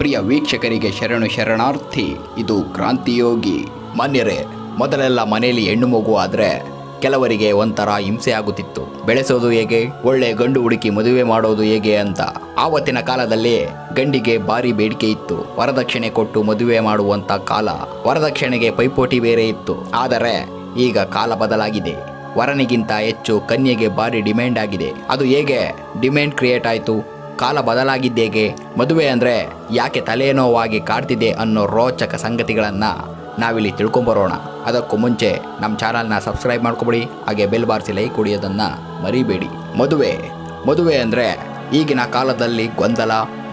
ಪ್ರಿಯ ವೀಕ್ಷಕರಿಗೆ ಶರಣು ಶರಣಾರ್ಥಿ, ಇದು ಕ್ರಾಂತಿಯೋಗಿ. ಮಾನ್ಯರೇ ಮೊದಲೆಲ್ಲ ಮನೆಯಲ್ಲಿ ಹೆಣ್ಣು ಮಗು ಆದರೆ ಕೆಲವರಿಗೆ ಒಂಥರ ಹಿಂಸೆ ಆಗುತ್ತಿತ್ತು. ಬೆಳೆಸೋದು ಹೇಗೆ? ಒಳ್ಳೆ ಗಂಡು ಹುಡುಕಿ ಮದುವೆ ಮಾಡೋದು ಹೇಗೆ ಅಂತ. ಆವತ್ತಿನ ಕಾಲದಲ್ಲಿ ಗಂಡಿಗೆ ಭಾರಿ ಬೇಡಿಕೆ ಇತ್ತು. ವರದಕ್ಷಿಣೆ ಕೊಟ್ಟು ಮದುವೆ ಮಾಡುವಂತ ಕಾಲ ವರದಕ್ಷಿಣೆಗೆ ಪೈಪೋಟಿ ಬೇರೆ ಇತ್ತು. ಆದರೆ ಈಗ ಕಾಲ ಬದಲಾಗಿದೆ. ವರನಿಗಿಂತ ಹೆಚ್ಚು ಕನ್ಯೆಗೆ ಭಾರಿ ಡಿಮ್ಯಾಂಡ್ ಆಗಿದೆ. ಅದು ಹೇಗೆ? ಡಿಮ್ಯಾಂಡ್ ಕ್ರಿಯೇಟ್ ಆಯಿತು. ಕಾಲ ಬದಲಾಗಿದ್ದೇಗೆ. ಮದುವೆ ಅಂದರೆ ಯಾಕೆ ತಲೆನೋವಾಗಿ ಕಾಡ್ತಿದೆ ಅನ್ನೋ ರೋಚಕ ಸಂಗತಿಗಳನ್ನು ನಾವಿಲ್ಲಿ ತಿಳ್ಕೊಂಬರೋಣ. ಅದಕ್ಕೂ ಮುಂಚೆ ನಮ್ಮ ಚಾನಲ್ನ ಸಬ್ಸ್ಕ್ರೈಬ್ ಮಾಡ್ಕೊಬಿಡಿ, ಹಾಗೆ ಬೆಲ್ ಬಾರಿಸಿ ಲೈಕ್ ಕೊಡಿಯೋದನ್ನು ಮರಿಬೇಡಿ. ಮದುವೆ ಮದುವೆ ಅಂದರೆ ಈಗಿನ ಕಾಲದಲ್ಲಿ ಗೊಂದಲ,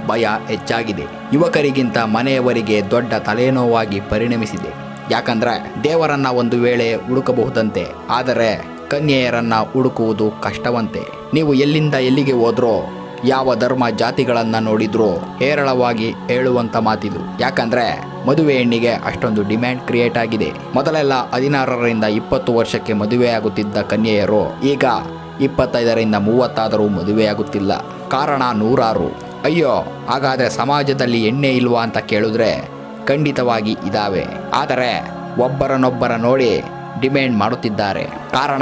ಭಯ ಹೆಚ್ಚಾಗಿದೆ. ಯುವಕರಿಗಿಂತ ಮನೆಯವರಿಗೆ ದೊಡ್ಡ ತಲೆನೋವಾಗಿ ಪರಿಣಮಿಸಿದೆ. ಯಾಕಂದ್ರೆ ದೇವರನ್ನ ಒಂದು ವೇಳೆ ಹುಡುಕಬಹುದಂತೆ, ಆದರೆ ಕನ್ಯೆಯರನ್ನ ಹುಡುಕುವುದು ಕಷ್ಟವಂತೆ. ನೀವು ಎಲ್ಲಿಂದ ಎಲ್ಲಿಗೆ ಹೋದ್ರೋ ಯಾವ ಧರ್ಮ ಜಾತಿಗಳನ್ನ ನೋಡಿದ್ರೂ ಹೇರಳವಾಗಿ ಹೇಳುವಂತ ಮಾತಿದು. ಯಾಕಂದ್ರೆ ಮದುವೆ ಹೆಣ್ಣಿಗೆ ಅಷ್ಟೊಂದು ಡಿಮ್ಯಾಂಡ್ ಕ್ರಿಯೇಟ್ ಆಗಿದೆ. ಮೊದಲೆಲ್ಲ ಹದಿನಾರರಿಂದ ಇಪ್ಪತ್ತು ವರ್ಷಕ್ಕೆ ಮದುವೆಯಾಗುತ್ತಿದ್ದ ಕನ್ಯೆಯರು ಈಗ ಇಪ್ಪತ್ತೈದರಿಂದ ಮೂವತ್ತಾದರೂ ಮದುವೆಯಾಗುತ್ತಿಲ್ಲ ಕಾರಣ ನೂರಾರು. ಅಯ್ಯೋ, ಹಾಗಾದ್ರೆ ಸಮಾಜದಲ್ಲಿ ಎಣ್ಣೆ ಇಲ್ವಾ ಅಂತ ಕೇಳಿದ್ರೆ ಖಂಡಿತವಾಗಿ ಇದಾವೆ. ಆದರೆ ಒಬ್ಬರನ್ನೊಬ್ಬರ ನೋಡಿ ಡಿಮ್ಯಾಂಡ್ ಮಾಡುತ್ತಿದ್ದಾರೆ. ಕಾರಣ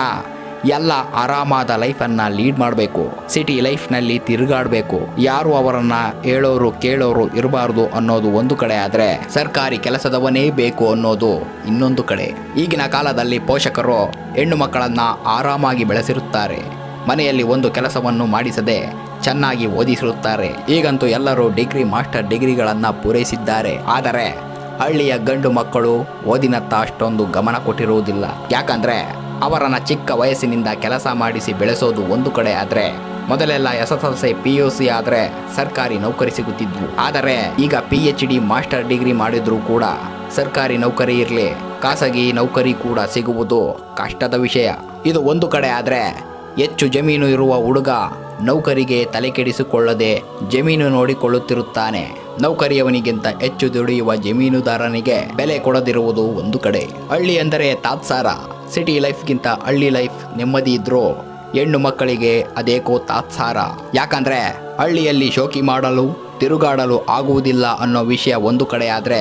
ಎಲ್ಲ ಆರಾಮಾದ ಲೈಫನ್ನು ಲೀಡ್ ಮಾಡಬೇಕು. ಸಿಟಿ ಲೈಫ್ನಲ್ಲಿ ತಿರುಗಾಡಬೇಕು. ಯಾರು ಅವರನ್ನ ಹೇಳೋರು ಕೇಳೋರು ಇರಬಾರ್ದು ಅನ್ನೋದು ಒಂದು ಕಡೆ ಆದರೆ ಸರ್ಕಾರಿ ಕೆಲಸದವನೇ ಬೇಕು ಅನ್ನೋದು ಇನ್ನೊಂದು ಕಡೆ. ಈಗಿನ ಕಾಲದಲ್ಲಿ ಪೋಷಕರು ಹೆಣ್ಣು ಮಕ್ಕಳನ್ನ ಆರಾಮಾಗಿ ಬೆಳೆಸಿರುತ್ತಾರೆ. ಮನೆಯಲ್ಲಿ ಒಂದು ಕೆಲಸವನ್ನು ಮಾಡಿಸದೆ ಚೆನ್ನಾಗಿ ಓದಿಸಿರುತ್ತಾರೆ. ಈಗಂತೂ ಎಲ್ಲರೂ ಡಿಗ್ರಿ, ಮಾಸ್ಟರ್ ಡಿಗ್ರಿಗಳನ್ನು ಪೂರೈಸಿದ್ದಾರೆ. ಆದರೆ ಹಳ್ಳಿಯ ಗಂಡು ಮಕ್ಕಳು ಓದಿನತ್ತ ಅಷ್ಟೊಂದು ಗಮನ ಕೊಟ್ಟಿರುವುದಿಲ್ಲ. ಯಾಕಂದ್ರೆ ಅವರನ್ನ ಚಿಕ್ಕ ವಯಸ್ಸಿನಿಂದ ಕೆಲಸ ಮಾಡಿಸಿ ಬೆಳೆಸೋದು ಒಂದು ಕಡೆ ಆದರೆ, ಮೊದಲೆಲ್ಲ S S L C P U C ಆದರೆ ಸರ್ಕಾರಿ ನೌಕರಿ ಸಿಗುತ್ತಿದ್ವು. ಆದರೆ ಈಗ P H D, master degree ಮಾಡಿದ್ರೂ ಕೂಡ ಸರ್ಕಾರಿ ನೌಕರಿ ಇರಲಿ, ಖಾಸಗಿ ನೌಕರಿ ಕೂಡ ಸಿಗುವುದು ಕಷ್ಟದ ವಿಷಯ. ಇದು ಒಂದು ಕಡೆ ಆದರೆ ಹೆಚ್ಚು ಜಮೀನು ಇರುವ ಹುಡುಗ ನೌಕರಿಗೆ ತಲೆ ಕೆಡಿಸಿಕೊಳ್ಳದೆ ಜಮೀನು ನೋಡಿಕೊಳ್ಳುತ್ತಿರುತ್ತಾನೆ. ನೌಕರಿಯವನಿಗಿಂತ ಹೆಚ್ಚು ದುಡಿಯುವ ಜಮೀನುದಾರನಿಗೆ ಬೆಲೆ ಕೊಡದಿರುವುದು ಒಂದು ಕಡೆ. ಹಳ್ಳಿ ಎಂದರೆ ತಾತ್ಸಾರ. ಸಿಟಿ ಲೈಫ್ಗಿಂತ ಹಳ್ಳಿ ಲೈಫ್ ನೆಮ್ಮದಿ ಇದ್ರೂ ಹೆಣ್ಣು ಮಕ್ಕಳಿಗೆ ಅದೇಕೋ ತಾತ್ಸಾರ ಯಾಕಂದ್ರೆ ಹಳ್ಳಿಯಲ್ಲಿ ಶೋಕಿ ಮಾಡಲು, ತಿರುಗಾಡಲು ಆಗುವುದಿಲ್ಲ ಅನ್ನೋ ವಿಷಯ ಒಂದು ಕಡೆ ಆದ್ರೆ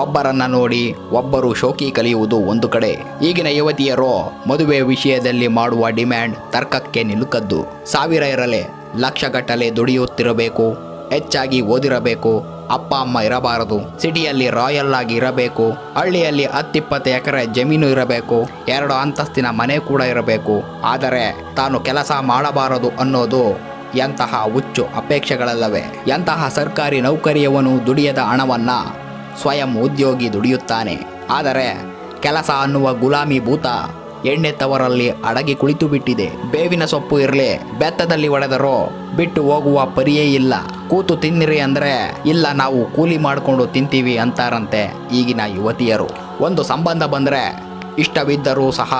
ಒಬ್ಬರನ್ನ ನೋಡಿ ಒಬ್ಬರು ಶೋಕಿ ಕಲಿಯುವುದು ಒಂದು ಕಡೆ. ಈಗಿನ ಯುವತಿಯರು ಮದುವೆ ವಿಷಯದಲ್ಲಿ ಮಾಡುವ ಡಿಮ್ಯಾಂಡ್ ತರ್ಕಕ್ಕೆ ನಿಲುಕದ್ದು. ಸಾವಿರ ಇರಲೆ ಲಕ್ಷಗಟ್ಟಲೆ ದುಡಿಯುತ್ತಿರಬೇಕು, ಹೆಚ್ಚಾಗಿ ಓದಿರಬೇಕು ಅಪ್ಪ, ಅಮ್ಮ ಇರಬಾರದು. ಸಿಟಿಯಲ್ಲಿ ರಾಯಲ್ ಆಗಿ ಇರಬೇಕು. ಹಳ್ಳಿಯಲ್ಲಿ ಹತ್ತಿಪ್ಪತ್ತು ಎಕರೆ ಜಮೀನು ಇರಬೇಕು. ಎರಡು ಅಂತಸ್ತಿನ ಮನೆ ಕೂಡ ಇರಬೇಕು. ಆದರೆ ತಾನು ಕೆಲಸ ಮಾಡಬಾರದು ಅನ್ನೋದು ಎಂತಹ ಹುಚ್ಚು ಅಪೇಕ್ಷೆಗಳಲ್ಲವೇ. ಎಂತಹ ಸರ್ಕಾರಿ ನೌಕರಿಯವನು ದುಡಿಯದ ಹಣವನ್ನ ಸ್ವಯಂ ಉದ್ಯೋಗಿ ದುಡಿಯುತ್ತಾನೆ. ಆದರೆ ಕೆಲಸ ಅನ್ನುವ ಗುಲಾಮಿ ಭೂತ ಎಣ್ಣೆತ್ತವರಲ್ಲಿ ಅಡಗಿ ಕುಳಿತು ಬಿಟ್ಟಿದೆ ಬೇವಿನ ಸೊಪ್ಪು ಇರಲಿ, ಬೆತ್ತದಲ್ಲಿ ಒಡೆದರೂ ಬಿಟ್ಟು ಹೋಗುವ ಪರಿಯೇ ಇಲ್ಲ. ಕೂತು ತಿನ್ನಿರಿ ಅಂದ್ರೆ ಇಲ್ಲ, ನಾವು ಕೂಲಿ ಮಾಡಿಕೊಂಡು ತಿಂತೀವಿ ಅಂತಾರಂತೆ ಈಗಿನ ಯುವತಿಯರು. ಒಂದು ಸಂಬಂಧ ಬಂದ್ರೆ ಇಷ್ಟವಿದ್ದರೂ ಸಹ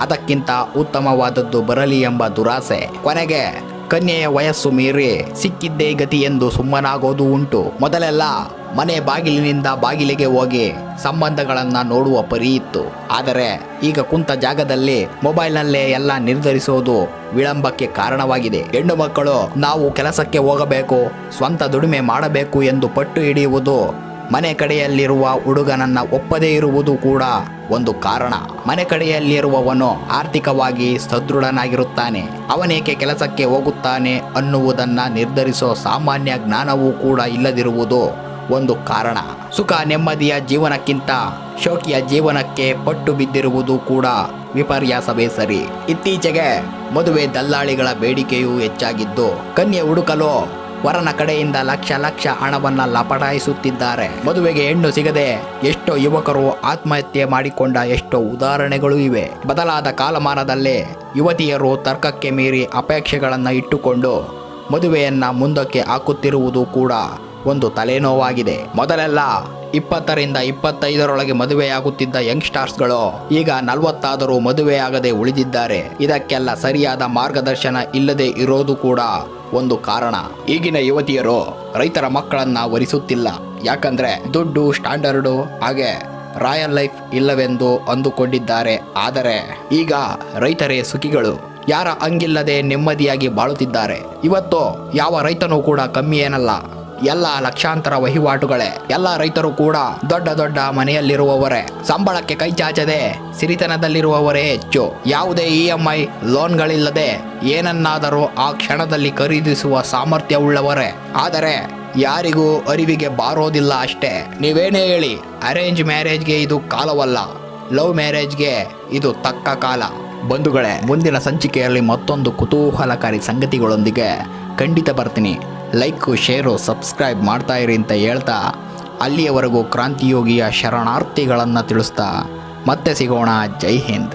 ಅದಕ್ಕಿಂತ ಉತ್ತಮವಾದದ್ದು ಬರಲಿ ಎಂಬ ದುರಾಸೆ. ಕೊನೆಗೆ ಕನ್ಯೆಯ ವಯಸ್ಸು ಮೀರಿ ಸಿಕ್ಕಿದ್ದೇ ಗತಿ ಎಂದು ಸುಮ್ಮನಾಗೋದು ಉಂಟು. ಮೊದಲೆಲ್ಲ ಮನೆ ಬಾಗಿಲಿನಿಂದ ಬಾಗಿಲಿಗೆ ಹೋಗಿ ಸಂಬಂಧಗಳನ್ನ ನೋಡುವ ಪರಿ ಇತ್ತು. ಆದರೆ ಈಗ ಕುಂತ ಜಾಗದಲ್ಲಿ ಮೊಬೈಲ್ನಲ್ಲೇ ಎಲ್ಲ ನಿರ್ಧರಿಸೋದು ವಿಳಂಬಕ್ಕೆ ಕಾರಣವಾಗಿದೆ. ಹೆಣ್ಣು ಮಕ್ಕಳು ನಾವು ಕೆಲಸಕ್ಕೆ ಹೋಗಬೇಕು, ಸ್ವಂತ ದುಡಿಮೆ ಮಾಡಬೇಕು ಎಂದು ಪಟ್ಟು ಹಿಡಿಯುವುದು, ಮನೆ ಕಡೆಯಲ್ಲಿರುವ ಹುಡುಗನನ್ನ ಒಪ್ಪದೇ ಇರುವುದು ಕೂಡ ಒಂದು ಕಾರಣ. ಮನೆ ಕಡೆಯಲ್ಲಿರುವವನು ಆರ್ಥಿಕವಾಗಿ ಸದೃಢನಾಗಿರುತ್ತಾನೆ, ಅವನೇಕೆ ಕೆಲಸಕ್ಕೆ ಹೋಗುತ್ತಾನೆ ಅನ್ನುವುದನ್ನ ನಿರ್ಧರಿಸೋ ಸಾಮಾನ್ಯ ಜ್ಞಾನವೂ ಕೂಡ ಇಲ್ಲದಿರುವುದು ಒಂದು ಕಾರಣ. ಸುಖ ನೆಮ್ಮದಿಯ ಜೀವನಕ್ಕಿಂತ ಶೋಕಿಯ ಜೀವನಕ್ಕೆ ಪಟ್ಟು ಬಿದ್ದಿರುವುದು ಕೂಡ ವಿಪರ್ಯಾಸವೇ ಸರಿ. ಇತ್ತೀಚೆಗೆ ಮದುವೆ ದಲ್ಲಾಳಿಗಳ ಬೇಡಿಕೆಯೂ ಹೆಚ್ಚಾಗಿದ್ದು, ಕನ್ಯೆ ಹುಡುಕಲು ವರನ ಕಡೆಯಿಂದ ಲಕ್ಷ ಲಕ್ಷ ಹಣವನ್ನ ಲಪಟಾಯಿಸುತ್ತಿದ್ದಾರೆ. ಮದುವೆಗೆ ಹೆಣ್ಣು ಸಿಗದೆ ಎಷ್ಟೋ ಯುವಕರು ಆತ್ಮಹತ್ಯೆ ಮಾಡಿಕೊಂಡ ಎಷ್ಟೋ ಉದಾಹರಣೆಗಳು ಇವೆ. ಬದಲಾದ ಕಾಲಮಾನದಲ್ಲಿ ಯುವತಿಯರು ತರ್ಕಕ್ಕೆ ಮೀರಿ ಅಪೇಕ್ಷೆಗಳನ್ನು ಇಟ್ಟುಕೊಂಡು ಮದುವೆಯನ್ನ ಮುಂದಕ್ಕೆ ಹಾಕುತ್ತಿರುವುದು ಕೂಡ ಒಂದು ತಲೆನೋವಾಗಿದೆ. ಮೊದಲೆಲ್ಲ ಇಪ್ಪತ್ತರಿಂದ ಇಪ್ಪತ್ತೈದರೊಳಗೆ ಮದುವೆಯಾಗುತ್ತಿದ್ದ ಯಂಗ್ಸ್ಟಾರ್ಸ್ಗಳು ಈಗ ನಲವತ್ತಾದರೂ ಮದುವೆಯಾಗದೆ ಉಳಿದಿದ್ದಾರೆ. ಇದಕ್ಕೆಲ್ಲ ಸರಿಯಾದ ಮಾರ್ಗದರ್ಶನ ಇಲ್ಲದೆ ಇರೋದು ಕೂಡ ಒಂದು ಕಾರಣ. ಈಗಿನ ಯುವತಿಯರು ರೈತರ ಮಕ್ಕಳನ್ನ ವರಿಸುತ್ತಿಲ್ಲ. ಯಾಕಂದ್ರೆ ದುಡ್ಡು, ಸ್ಟ್ಯಾಂಡರ್ಡು, ಹಾಗೆ ರಾಯಲ್ ಲೈಫ್ ಇಲ್ಲವೆಂದು ಅಂದುಕೊಂಡಿದ್ದಾರೆ. ಆದರೆ ಈಗ ರೈತರೇ ಸುಖಿಗಳು. ಯಾರ ಹಂಗಿಲ್ಲದೆ ನೆಮ್ಮದಿಯಾಗಿ ಬಾಳುತ್ತಿದ್ದಾರೆ. ಇವತ್ತು ಯಾವ ರೈತನೂ ಕೂಡ ಕಮ್ಮಿ ಏನಲ್ಲ. ಎಲ್ಲ ಲಕ್ಷಾಂತರ ವಹಿವಾಟುಗಳೇ. ಎಲ್ಲ ರೈತರು ಕೂಡ ದೊಡ್ಡ ದೊಡ್ಡ ಮನೆಯಲ್ಲಿರುವವರೇ. ಸಂಬಳಕ್ಕೆ ಕೈ ಚಾಚದೆ ಸಿರಿತನದಲ್ಲಿರುವವರೇ ಹೆಚ್ಚು. ಯಾವುದೇ ಇ ಎಂ ಐ ಲೋನ್ಗಳಿಲ್ಲದೆ ಏನನ್ನಾದರೂ ಆ ಕ್ಷಣದಲ್ಲಿ ಖರೀದಿಸುವ ಸಾಮರ್ಥ್ಯವುಳ್ಳವರೇ. ಆದರೆ ಯಾರಿಗೂ ಅರಿವಿಗೆ ಬಾರೋದಿಲ್ಲ ಅಷ್ಟೇ. ನೀವೇನೇ ಹೇಳಿ, ಅರೇಂಜ್ ಮ್ಯಾರೇಜ್ಗೆ ಇದು ಕಾಲವಲ್ಲ. ಲವ್ ಮ್ಯಾರೇಜ್ಗೆ ಇದು ತಕ್ಕ ಕಾಲ. ಬಂಧುಗಳೇ, ಮುಂದಿನ ಸಂಚಿಕೆಯಲ್ಲಿ ಮತ್ತೊಂದು ಕುತೂಹಲಕಾರಿ ಸಂಗತಿಗಳೊಂದಿಗೆ ಖಂಡಿತ ಬರ್ತೀನಿ. ಲೈಕು, ಶೇರು, ಸಬ್ಸ್ಕ್ರೈಬ್ ಮಾಡ್ತಾ ಇರಿ ಅಂತ ಹೇಳ್ತಾ ಅಲ್ಲಿಯವರೆಗೂ ಕ್ರಾಂತಿಯೋಗಿಯ ಶರಣಾರ್ಥಿಗಳನ್ನು ತಿಳಿಸ್ತಾ ಮತ್ತೆ ಸಿಗೋಣ. ಜೈ ಹಿಂದ್.